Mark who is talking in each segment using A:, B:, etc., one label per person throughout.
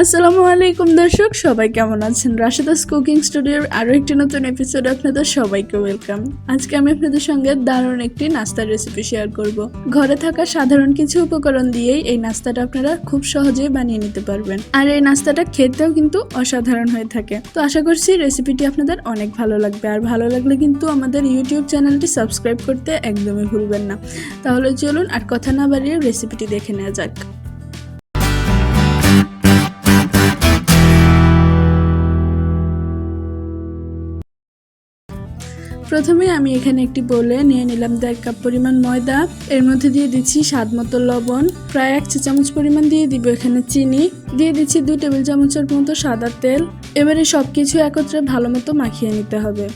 A: আসসালামু আলাইকুম দর্শক, সবাই কেমন আছেন? রাশেদাস কুকিং স্টুডিওর আরও একটি নতুন এপিসোড আপনাদের সবাইকে ওয়েলকাম আজকে আমি আপনাদের সঙ্গে দারুণ একটি নাস্তার রেসিপি শেয়ার করব। ঘরে থাকা সাধারণ কিছু উপকরণ দিয়েই এই নাস্তাটা আপনারা খুব সহজেই বানিয়ে নিতে পারবেন। আর এই নাস্তাটা খেতেও কিন্তু অসাধারণ হয়ে থাকে। তো আশা করছি রেসিপিটি আপনাদের অনেক ভালো লাগবে। আর ভালো লাগলে কিন্তু আমাদের ইউটিউব চ্যানেলটি সাবস্ক্রাইব করতে একদমই ভুলবেন না। তাহলে চলুন আর কথা না বাড়িয়ে রেসিপিটি দেখে নেওয়া যাক। প্রথমে আমি এখানে একটি বলে নিয়ে নিলাম দেড় কাপ পরিমাণ ময়দা। এর মধ্যে দিয়ে দিচ্ছি স্বাদ মতো লবণ। প্রায় এক চা চামচ পরিমাণ দিয়ে দিব এখানে চিনি। দিয়ে দিচ্ছি দুই টেবিল চামচের মতো সাদা তেল। এবারে সব কিছু একত্রে ভালো মতো মাখিয়ে নিতে হবে।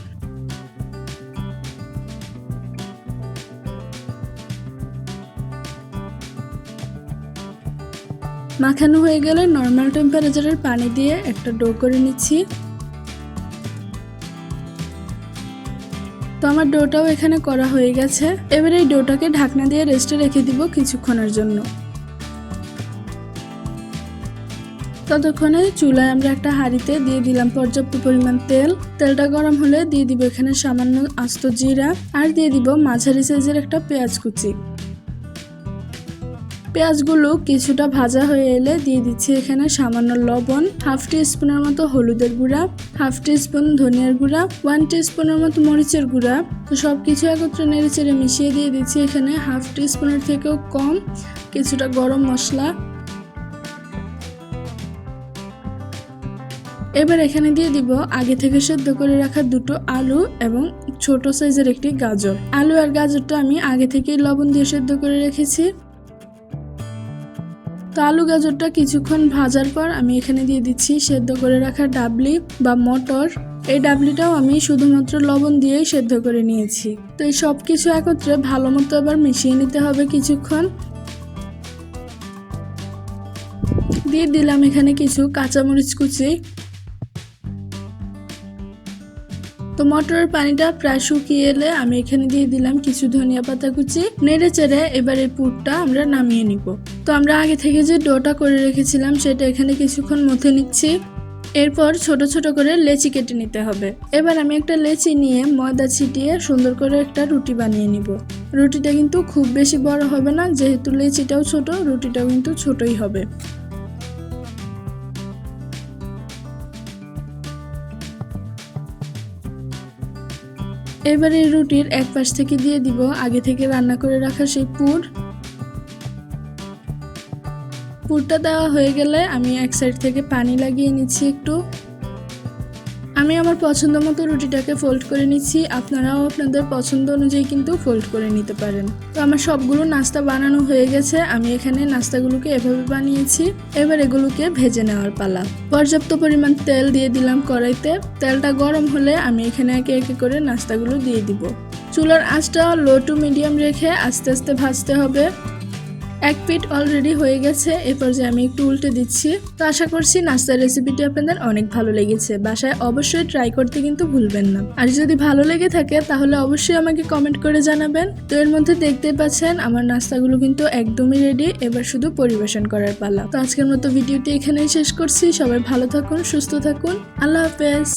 A: মাখানো হয়ে গেলে নর্মাল টেম্পারেচারের পানি দিয়ে একটা ডো করে নিচ্ছি। তো আমার ডোটাও এখানে করা হয়ে গেছে। এবার এই ডোটাকে ঢাকনা দিয়ে রেস্টে রেখে দিব কিছুক্ষণের জন্য। ততক্ষণে চুলায় আমরা একটা হাঁড়িতে দিয়ে দিলাম পর্যাপ্ত পরিমাণ তেল। তেলটা গরম হলে দিয়ে দিব এখানে সামান্য আস্ত জিরা আর দিয়ে দিব মাঝারি সাইজের একটা পেঁয়াজ কুচি। পেঁয়াজগুলো কিছুটা ভাজা হয়ে এলে দিয়ে দিচ্ছি এখানে সামান্য লবণ, হাফ টি স্পুনের মতো হলুদের গুঁড়া, হাফ টি স্পুন ধনিয়ার গুঁড়া ওয়ান টি স্পুনের মতো মরিচের গুঁড়া। তো সব কিছু একত্রে নেড়ে চেড়ে মিশিয়ে দিয়ে দিচ্ছি এখানে হাফ টি স্পুনের থেকেও কম কিছুটা গরম মশলা। এবার এখানে দিয়ে দিব আগে থেকে সেদ্ধ করে রাখা দুটো আলু এবং ছোট সাইজের একটি গাজর। আলু আর গাজরটা আমি আগে থেকেই লবণ দিয়ে সেদ্ধ করে রেখেছি। তো আলু গাজরটা কিছুক্ষণ ভাজার পর আমি এখানে দিয়ে দিচ্ছি সেদ্ধ করে রাখা ডাবলি বা মটর। এই ডাবলিটাও আমি শুধুমাত্র লবণ দিয়েই সেদ্ধ করে নিয়েছি। তো এই সব কিছু একত্রে ভালো মতো আবার মিশিয়ে নিতে হবে কিছুক্ষণ। দিয়ে দিলাম এখানে কিছু কাঁচামরিচ কুচি। তো মটরের পানিটা প্রায় শুকিয়ে এলে আমি এখানে দিয়ে দিলাম কিছু ধনিয়া পাতা কুচি। নেড়ে চেড়ে এবার এই পুরটা আমরা নামিয়ে নিব। তো আমরা আগে থেকে যে ডোটা করে রেখেছিলাম সেটা এখানে কিছুক্ষণ মথে নিচ্ছি। এরপর ছোট ছোট করে লেচি কেটে নিতে হবে। এবার আমি একটা লেচি নিয়ে ময়দা ছিটিয়ে সুন্দর করে একটা রুটি বানিয়ে নিব। রুটিটা কিন্তু খুব বেশি বড় হবে না, যেহেতু লেচিটাও ছোট, রুটিটাও কিন্তু ছোটই হবে। এবারে রুটির এক পাশ থেকে দিয়ে দিব। আগে থেকে রান্না করে রাখা সেই পুর। পুরটা দেওয়া হয়ে গেলে আমি এক সাইড থেকে পানি লাগিয়ে নিচ্ছি একটু। আমি আমার পছন্দ মতো রুটিটাকে ফোল্ড করে নিচ্ছি। আপনারাও আপনাদের পছন্দ অনুযায়ী কিন্তু ফোল্ড করে নিতে পারেন। তো আমার সবগুলো নাস্তা বানানো হয়ে গেছে। আমি এখানে নাস্তাগুলোকে এভাবে বানিয়েছি। এবার এগুলোকে ভেজে নেওয়ার পালা। পর্যাপ্ত পরিমাণ তেল দিয়ে দিলাম কড়াইতে। তেলটা গরম হলে আমি এখানে একে একে করে নাস্তাগুলো দিয়ে দিব। চুলার আঁচটা লো টু মিডিয়াম রেখে আস্তে আস্তে ভাজতে হবে। এক পিট অলরেডি হয়ে গেছে, এ যে আমি একটু উল্টে দিচ্ছি। তো আশা করছি নাস্তার রেসিপিটি আপনাদের অনেক ভালো লেগেছে। বাসায় অবশ্যই ট্রাই করতে কিন্তু ভুলবেন না। আর যদি ভালো লেগে থাকে, তাহলে অবশ্যই আমাকে কমেন্ট করে জানাবেন। তো এর মধ্যে দেখতে পাচ্ছেন, আমার নাস্তাগুলো কিন্তু একদমই রেডি এবার শুধু পরিবেশন করার পালা। তো আজকের মতো ভিডিওটি এখানেই শেষ করছি। সবাই ভালো থাকুন, সুস্থ থাকুন। আল্লাহ হাফেজ।